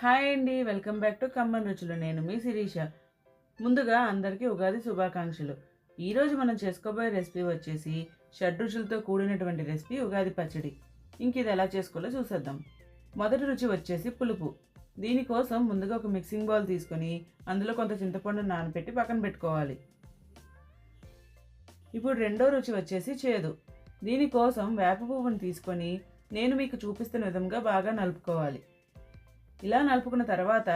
Hi అండి welcome back to common రుచులు. నేను మీ శిరీష. ముందుగా అందరికీ ఉగాది శుభాకాంక్షలు. ఈరోజు మనం చేసుకోబోయే రెసిపీ వచ్చేసి షడ్ రుచులతో కూడినటువంటి రెసిపీ ఉగాది పచ్చడి. ఇంక ఇది ఎలా చేసుకోవాలో చూసేద్దాం. మొదటి రుచి వచ్చేసి పులుపు. దీనికోసం ముందుగా ఒక మిక్సింగ్ బౌల్ తీసుకొని అందులో కొంత చింతపండు నానబెట్టి పక్కన పెట్టుకోవాలి. ఇప్పుడు రెండో రుచి వచ్చేసి చేదు. దీనికోసం వేప పువ్వును తీసుకొని నేను మీకు చూపిస్తున్న విధంగా బాగా నలుపుకోవాలి. ఇలా నలుపుకున్న తర్వాత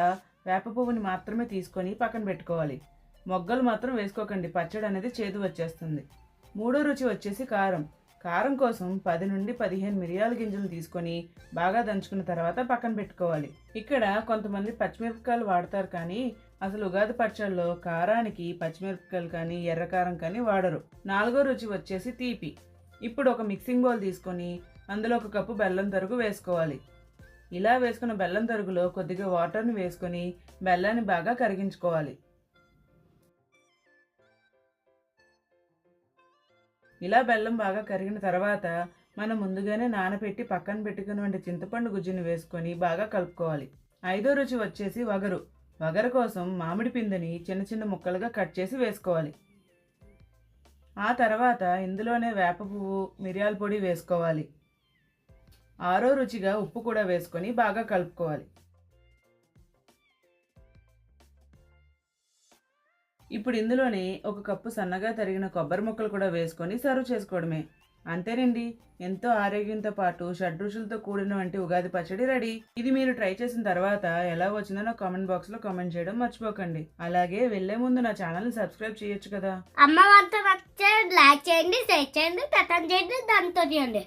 వేప పువ్వుని మాత్రమే తీసుకొని పక్కన పెట్టుకోవాలి. మొగ్గలు మాత్రం వేసుకోకండి. పచ్చడి అనేది చేదు వచ్చేస్తుంది. మూడో రుచి వచ్చేసి కారం. కారం కోసం పది నుండి పదిహేను మిరియాల గింజలు తీసుకొని బాగా దంచుకున్న తర్వాత పక్కన పెట్టుకోవాలి. ఇక్కడ కొంతమంది పచ్చిమిరపకాయలు వాడతారు కానీ అసలు ఉగాది పచ్చళ్ళలో కారానికి పచ్చిమిరపకాయలు కానీ ఎర్రకారం కానీ వాడరు. నాలుగో రుచి వచ్చేసి తీపి. ఇప్పుడు ఒక మిక్సింగ్ బౌల్ తీసుకొని అందులో ఒక కప్పు బెల్లం తరుగు వేసుకోవాలి. ఇలా వేసుకున్న బెల్లం తరుగులో కొద్దిగా వాటర్ని వేసుకొని బెల్లాన్ని బాగా కరిగించుకోవాలి. ఇలా బెల్లం బాగా కరిగిన తర్వాత మనం ముందుగానే నానబెట్టి పక్కన పెట్టుకున్నటువంటి చింతపండు గుజ్జుని వేసుకొని బాగా కలుపుకోవాలి. ఐదో రుచి వచ్చేసి వగరు. వగరు కోసం మామిడి పిండిని చిన్న చిన్న ముక్కలుగా కట్ చేసి వేసుకోవాలి. ఆ తర్వాత ఇందులోనే వేప పువ్వు మిరియాల పొడి వేసుకోవాలి. ఆరో రుచిగా ఉప్పు కూడా వేసుకొని బాగా కలుపుకోవాలి. ఇప్పుడు ఇందులోనే ఒక కప్పు సన్నగా తరిగిన కొబ్బరి ముక్కలు కూడా వేసుకొని సర్వ్ చేసుకోవడమే. అంతేనండి ఎంతో ఆరోగ్యంతో పాటు షడ్రుచులతో కూడిన వంటి ఉగాది పచ్చడి రెడీ. ఇది మీరు ట్రై చేసిన తర్వాత ఎలా వచ్చిందో నా కామెంట్ బాక్స్లో కామెంట్ చేయడం మర్చిపోకండి. అలాగే వెళ్ళే ముందు నా ఛానల్ సబ్స్క్రైబ్ చేయొచ్చు కదా. అమ్మ వంట లైక్ చేయండి షేర్ చేయండి చేయండి దాంతో చేయండి